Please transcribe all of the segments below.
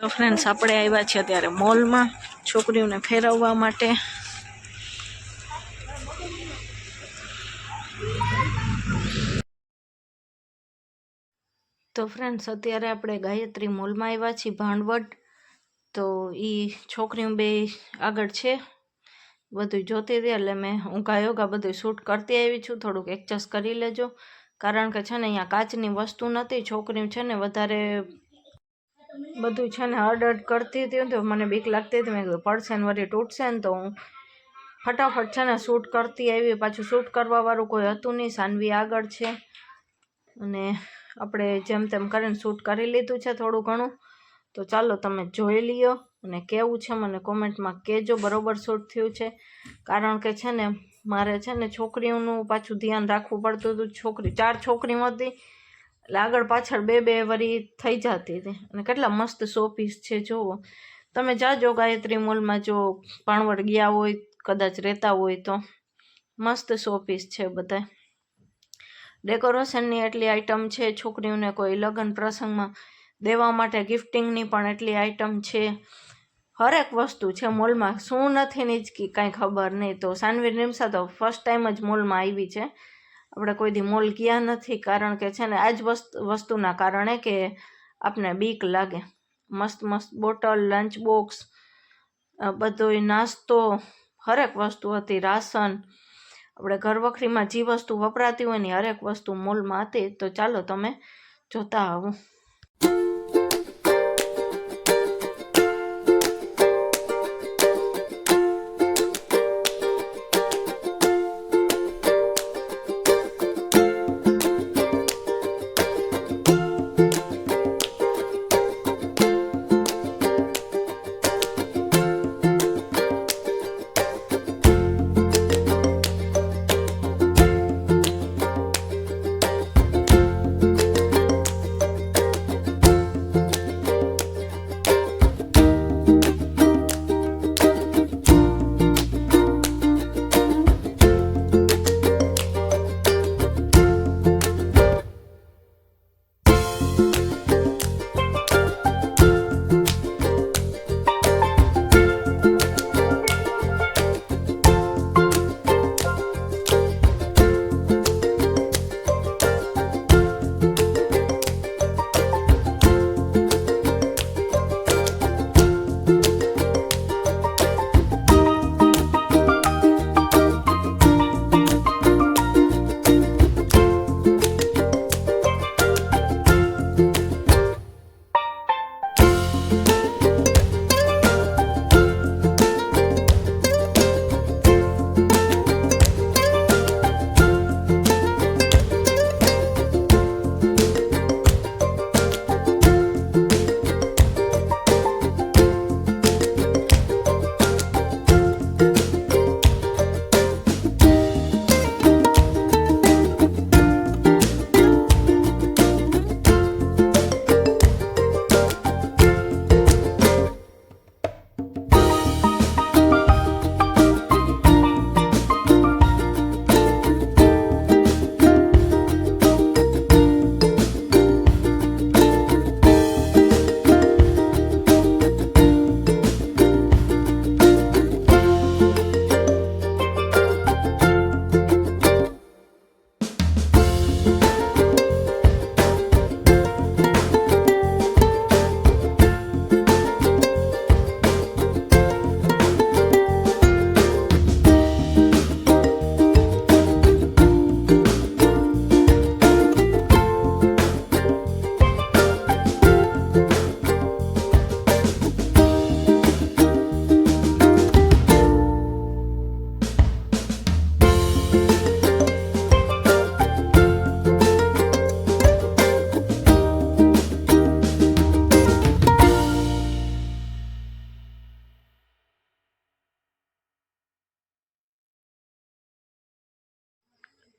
તો ફ્રેન્ડ્સ આપણે આવ્યા છીએ અત્યારે મોલમાં છોકરીઓને ફેરવવા માટે. તો ફ્રેન્ડ્સ અત્યારે આપણે ગાયત્રી મોલમાં આવ્યા છીએ ભાંડવડ તો એ છોકરીઓ બે આગળ છે. બધું જોતી હતી, એટલે મેં હું ગાયોગા બધું શૂટ કરતી આવી છું. થોડુંક એડજસ્ટ કરી લેજો. કારણ કે છે ને, અહીંયા કાચની વસ્તુ નથી. છોકરીઓ છે ને, વધારે બધું છે ને હડ કરતી હતી તો મને બીક લાગતી હતી. મેં કીધું, પડશે ને વળી તૂટશે ને તો હું ફટાફટ છે ને શૂટ કરતી આવી. પાછું શૂટ કરવાવાળું કોઈ હતું નહીં, સાનવી આગળ છે. અને આપણે જેમ તેમ કરીને શૂટ કરી લીધું છે થોડું ઘણું. તો ચાલો તમે જોઈ લ્યો અને કેવું છે મને કોમેન્ટમાં કહેજો, બરોબર શૂટ થયું છે. કારણ કે છે ને મારે છે ને છોકરીઓનું પાછું ધ્યાન રાખવું પડતું હતું. છોકરી, ચાર છોકરીઓ હતી. એટલે આગળ પાછળ બે બે વરી થઈ જતી હતી. અને કેટલા મસ્ત શો પીસ છે જુઓ તમે જાજો ગાયત્રી મોલમાં જો પાણવડ ગયા હોય, કદાચ રહેતા હોય તો. મસ્ત શો પીસ છે બધા ડેકોરેશનની એટલી આઈટમ છે, છોકરીઓને કોઈ લગ્ન પ્રસંગમાં દેવા માટે ગિફ્ટિંગની પણ એટલી આઈટમ છે. હરેક વસ્તુ છે મોલમાં. શું નથી ની જ કાંઈ ખબર નહીં. તો સાનવી નિમસા તો ફર્સ્ટ ટાઈમ જ મોલમાં આવી છે. આપણે કોઈ દી મોલ ગયા નથી, કારણ કે છે ને આ જ વસ્તુ, વસ્તુના કારણે કે આપને બીક લાગે. મસ્ત મસ્ત બોટલ, લંચ બોક્સ બધોય નાસ્તો, હરેક વસ્તુ હતી રાશન આપણે ઘર વખરીમાં જે વસ્તુ વપરાતી હોય ને હરેક વસ્તુ મોલમાં હતી. તો ચાલો તમે જોતા આવો.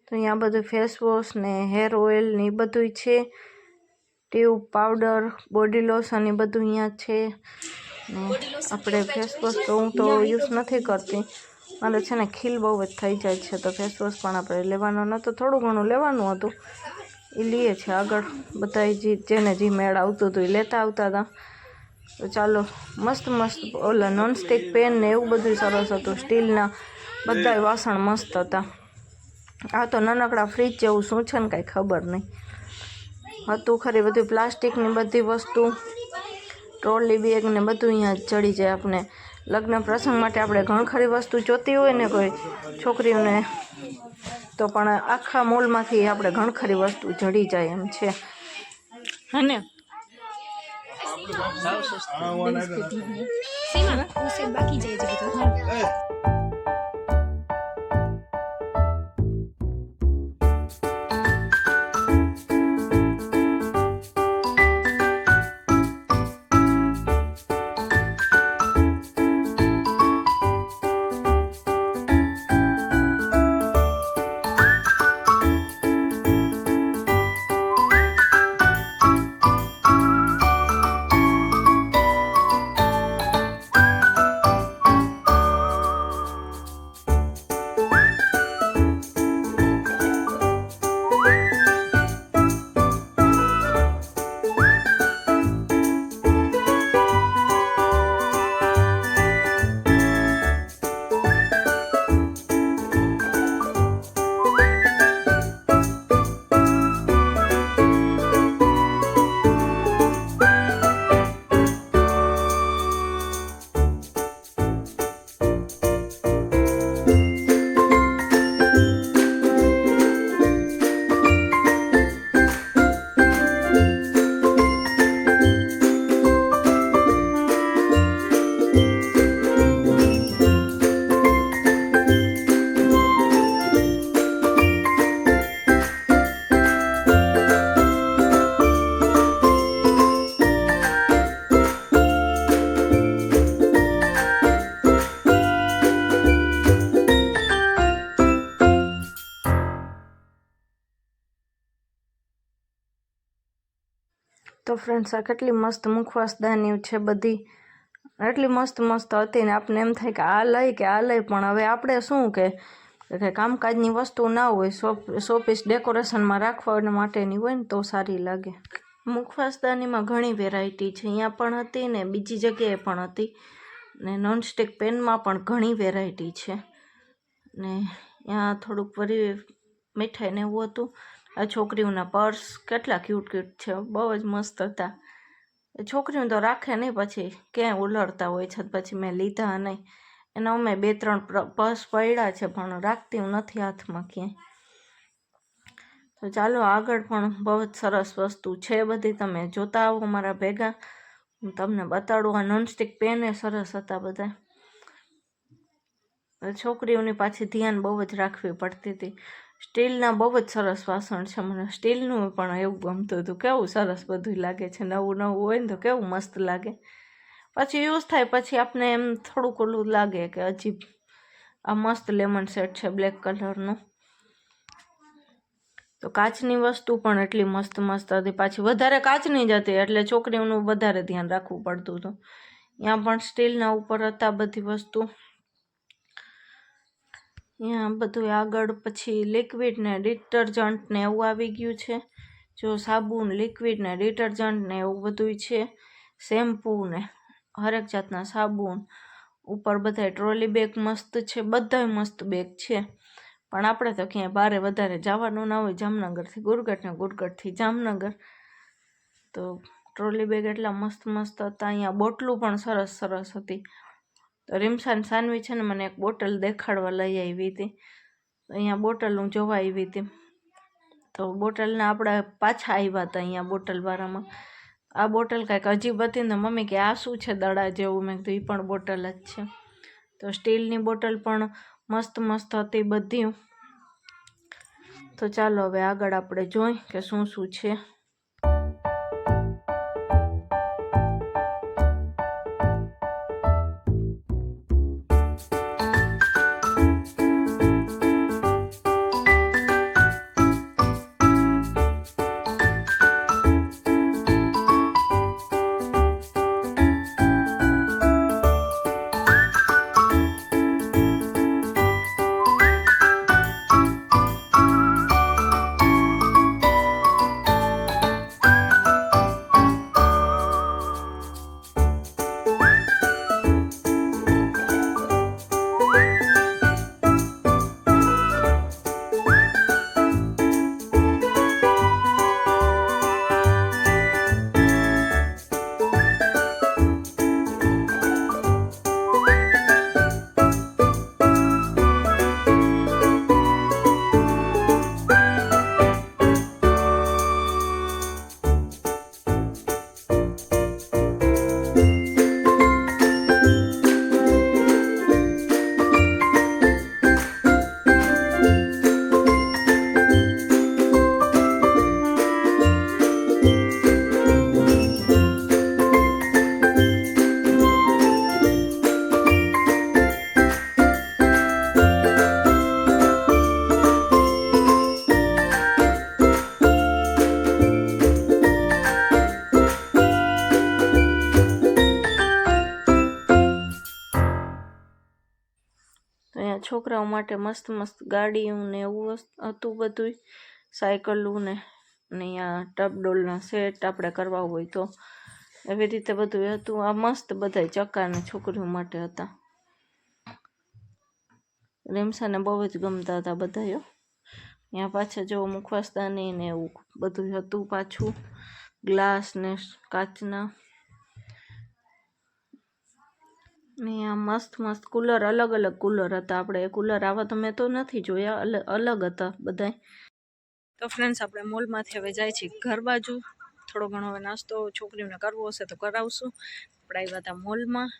તો અહીંયા બધું ફેસવોશ ને હેર ઓઇલ ને એ બધું છે. ટ્યુબ પાવડર બોડી લોશન એ બધું અહીંયા છે. ને આપણે ફેસવોશ તો હું તો યુઝ નથી કરતી. મારે છે ને ખીલ બહુ જ થઈ જાય છે તો ફેસવોશ પણ આપણે લેવાનો નહોતો થોડું ઘણું લેવાનું હતું. એ લઈએ છે આગળ. બધા જે જેને જે મેળ આવતું હતું એ લેતા આવતા હતા. તો ચાલો મસ્ત મસ્ત ઓલા નોનસ્ટિક પેન ને એવું બધું સરસ હતું. સ્ટીલના બધાય વાસણ મસ્ત હતા. આ તો નાનકડા ફ્રીજ જેવું શું છે ને કાંઈ ખબર નહીં. હતું ખરી બધું પ્લાસ્ટિકની બધી વસ્તુ ટ્રોલી બેગ ને બધું અહીંયા ચડી જાય આપણે લગ્ન પ્રસંગ માટે આપણે ઘણી ખરી વસ્તુ જોતી હોય ને કોઈ છોકરીઓને તો પણ આખા મોલમાંથી આપણે ઘણી ખરી વસ્તુ જડી જાય એમ છે. અને બાકી જાય તો ફ્રેન્ડ્સ આ કેટલી મસ્ત મુખવાસદાની છે બધી. એટલી મસ્ત મસ્ત હતી ને આપણે એમ થાય કે આ લઈ કે આ લઈ, પણ હવે આપણે શું કે? કે કામકાજની વસ્તુ ના હોય શોપીસ ડેકોરેશનમાં રાખવા માટેની હોય ને તો સારી લાગે. મુખવાસદાનીમાં ઘણી વેરાયટી છે. અહીંયા પણ હતી ને, બીજી જગ્યાએ પણ હતી. ને નોનસ્ટિક પેનમાં પણ ઘણી વેરાયટી છે. ને ત્યાં થોડુંક વરી મીઠાઈને એવું હતું. આ છોકરીઓના પર્સ કેટલા ક્યુટ ક્યુટ છે. બહુ જ મસ્ત હતા. છોકરીઓ તો રાખે નહીં, પછી ક્યાંય ઉલળતા હોય છે. પછી મેં લીધા નહીં. એના અમે બે, ત્રણ પર્સ પડ્યા છે, પણ રાખતી હું નથી હાથમાં ક્યાંય. તો ચાલો, આગળ પણ બહુ જ સરસ વસ્તુ છે બધી. તમે જોતા આવો મારા ભેગા. હું તમને બતાડું, આ નોનસ્ટિક પેન એ સરસ હતા બધા. છોકરીઓની પાછી ધ્યાન બહુ જ રાખવી પડતી હતી. સ્ટીલના બહુ જ સરસ વાસણ છે. મને સ્ટીલનું પણ એવું ગમતું હતું. કેવું સરસ બધું લાગે છે. નવું નવું હોય ને તો કેવું મસ્ત લાગે. પછી યુઝ થાય પછી આપને એમ થોડુંક ઓલું લાગે કે અજીબ આ મસ્ત લેમન સેટ છે બ્લેક કલરનું તો કાચની વસ્તુ પણ એટલી મસ્ત મસ્ત હતી. પાછી વધારે કાચની જ હતી એટલે છોકરીઓનું વધારે ધ્યાન રાખવું પડતું હતું. ત્યાં પણ સ્ટીલના ઉપર હતા બધી વસ્તુ. અહીંયા બધું આગળ પછી લિક્વિડ ને ડિટર્જન્ટ ને એવું આવી ગયું છે. જો સાબુન લિક્વિડ ને ડિટર્જન્ટ ને એવું બધું છે. શેમ્પૂ ને, હરેક જાતના સાબુન, ઉપર બધાય ટ્રોલી બેગ મસ્ત છે, બધાય મસ્ત બેગ છે. પણ આપણે તો ક્યાંય બારે વધારે જવાનું ના હોય, જામનગરથી ગુરગઢ ને ગુરગટથી જામનગર. તો ટ્રોલી બેગ એટલા મસ્ત મસ્ત હતા, અહીંયા બોટલું પણ સરસ સરસ હતી. તો રીમસાન સાનવી છે ને મને એક બોટલ દેખાડવા લઈ આવી હતી. અહીંયા બોટલ હું જોવા આવી હતી. તો બોટલના આપણે પાછા આવ્યા હતા અહીંયા બોટલવાળામાં આ બોટલ કાંઈક અજીબ હતી ને મમ્મી કે આ શું છે દડા જેવું? મેં કીધું એ પણ બોટલ જ છે. તો સ્ટીલની બોટલ પણ મસ્ત મસ્ત હતી બધી. તો ચાલો હવે આગળ આપણે જોઈ કે શું શું છે. છોકરાઓ માટે મસ્ત મસ્ત ગાડીઓ ને એવું હતું બધું સાયકલું ને ને અહીંયા ટપડોલના સેટ આપણે કરવા હોય તો. એવી રીતે બધું હતું. આ મસ્ત બધાય ચક્કા ને છોકરીઓ માટે હતા. રેમસાને બહુ જ ગમતા હતા બધાયો ત્યાં પાછા જો મુખવાસદાની ને એવું બધું હતું પાછું. ગ્લાસ ને કાચના. આ મસ્ત મસ્ત કુલર અલગ અલગ કુલર હતા આપણે. કુલર આવા તો મેં તો નથી જોયા, અલ- અલગ હતા બધાય. તો ફ્રેન્ડ્સ આપણે મોલમાંથી હવે જાય છીએ ઘર બાજુ. થોડો ઘણો હવે નાસ્તો છોકરીઓને કરવો હશે તો કરાવશું. આપણે આવ્યા હતા મોલમાં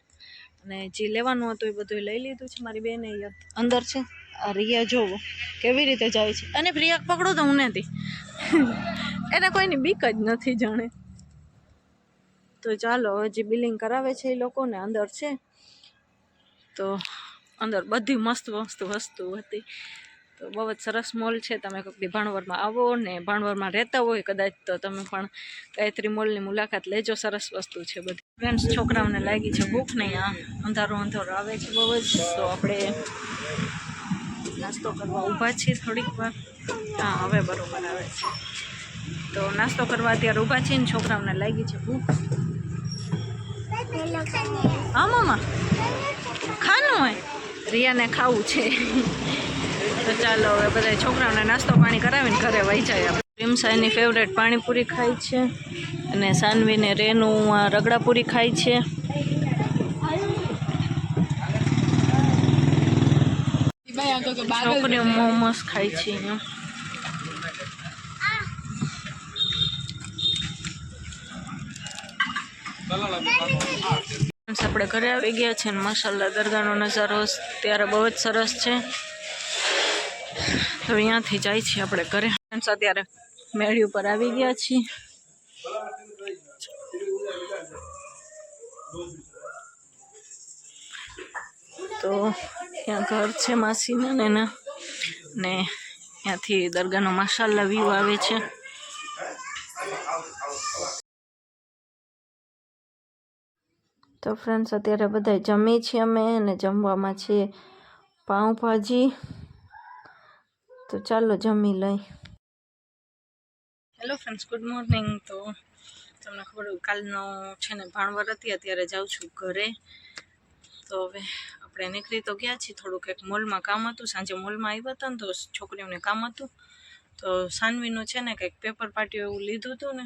અને જે લેવાનું હતું એ બધું લઈ લીધું છે મારી બેન. અંદર છે. આ રિયા જોવો કેવી રીતે જાય છે. અને પ્રિયા પકડો તો હું નથી એને કોઈની બીક જ નથી જાણે. તો ચાલો, હવે જે બિલિંગ કરાવે છે એ લોકોને અંદર છે. તો અંદર બધી મસ્ત મસ્ત વસ્તુ હતી. તો બહુ જ સરસ મોલ છે. તમે કોઈક ભાણવરમાં આવો ને ભાણવરમાં રહેતા હોય કદાચ તો તમે પણ ગાયત્રી મોલની મુલાકાત લેજો. સરસ વસ્તુ છે બધી. ફ્રેન્ડ્સ છોકરાઓને લાગી છે ભૂખ નહીં. આ અંધારો અંધારો આવે છે બહુ જ. તો આપણે નાસ્તો કરવા ઊભા છીએ થોડીક વાર. હા, હવે બરાબર આવે છે. તો નાસ્તો કરવા અત્યારે ઊભા છીએ ને છોકરાઓને લાગી છે ભૂખ. હા, મામા. રિયાને ખાવું છે. તો ચાલો હવે બધા છોકરાઓને નાસ્તો પાણી કરાવીને ઘરે વહી જાય પ્રેમસા ફેવરેટ પાણીપુરી ખાય છે. અને સાનવીને રેનું રગડાપુરી ખાય છે. છોકરીઓ મોમોસ ખાય છે અહીંયા. આપણે ઘરે આવી ગયા છે અને માશાલ્લાહ દરગાહનો નજારો ત્યારે બહુ જ સરસ છે. તો અહીંયાથી જાય છે આપણે ઘરે. અત્યારે મેળી ઉપર આવી ગયા છીએ. તો ત્યાં ઘર છે માસીના ને એના. ને ત્યાંથી દરગાહનો માશાલ્લાહ વ્યૂ આવે છે. તો ફ્રેન્ડ્સ અત્યારે બધા જમીએ છીએ અમે અને જમવામાં છે પાઉંભાજી. તો ચાલો જમી લઈ. હેલો ફ્રેન્ડ્સ ગુડ મોર્નિંગ તો તમને ખબર કાલનો છે ને ભાણવર હતી, અત્યારે જાઉં છું ઘરે. તો હવે આપણે નીકળી તો ગયા છીએ, થોડુંક એક મોલમાં કામ હતું. સાંજે મોલમાં આવ્યા હતા ને તો છોકરીઓને કામ હતું. તો સાનવીનું છે ને કંઈક પેપર પાટીઓ એવું લીધું હતું ને.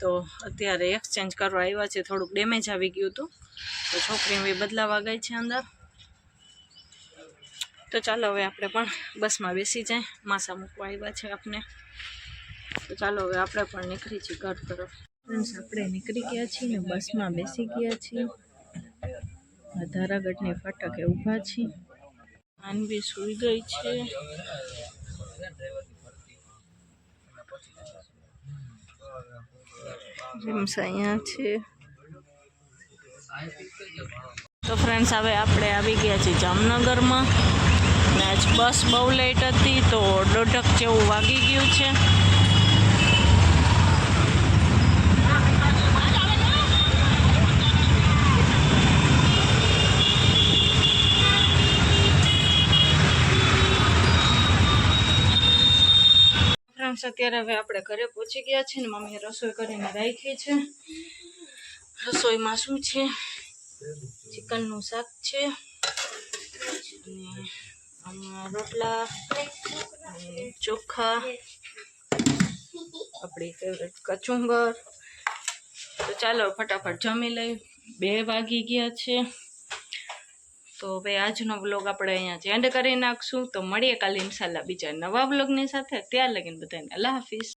તો અત્યારે એક્સચેન્જ કરવા આવ્યા છે. થોડુંક ડેમેજ આવી ગયું હતું. તો છોકરી બી બદલાવા ગઈ છે અંદર. તો ચાલો હવે આપણે પણ બસમાં બેસી જાય. માસા મૂકવા આવ્યા છે આપણે તો ચાલો હવે આપણે પણ નીકળી છીએ ઘર તરફ. ફ્રેન્ડ્સ આપણે નીકળી ગયા છીએ ને બસમાં બેસી ગયા છીએ. ધારાગઢની ફાટકે ઊભા છીએ. માનવી સૂઈ ગઈ છે. રીમ્સ અહીંયા છે તો ફ્રેન્ડ્સ હવે આપણે આવી ગયા છીએ જામનગરમાં. આજ બસ બહુ લેટ હતી તો દોઢક જેવું વાગી ગયું છે. ફ્રેન્ડ્સ અત્યારે હવે આપણે ઘરે પહોંચી ગયા છે ને મમ્મીએ રસોઈ કરીને રાખી છે. રસોઈમાં શું છે? ચિકનનું શાક છે. રોટલા ચોખા, આપણી ફેવરેટ કચુંબર. તો ચાલો ફટાફટ જમી લઈ બે વાગી ગયા છે. તો હવે આજનો વ્લોગ આપણે અહીંયા એન્ડ કરી નાખશું. તો મળીએ કાલે ઇન્શાલ્લાહ બીજા નવા વ્લોગની સાથે. ત્યાં લગીને બધાને અલ્લાહ હાફિઝ.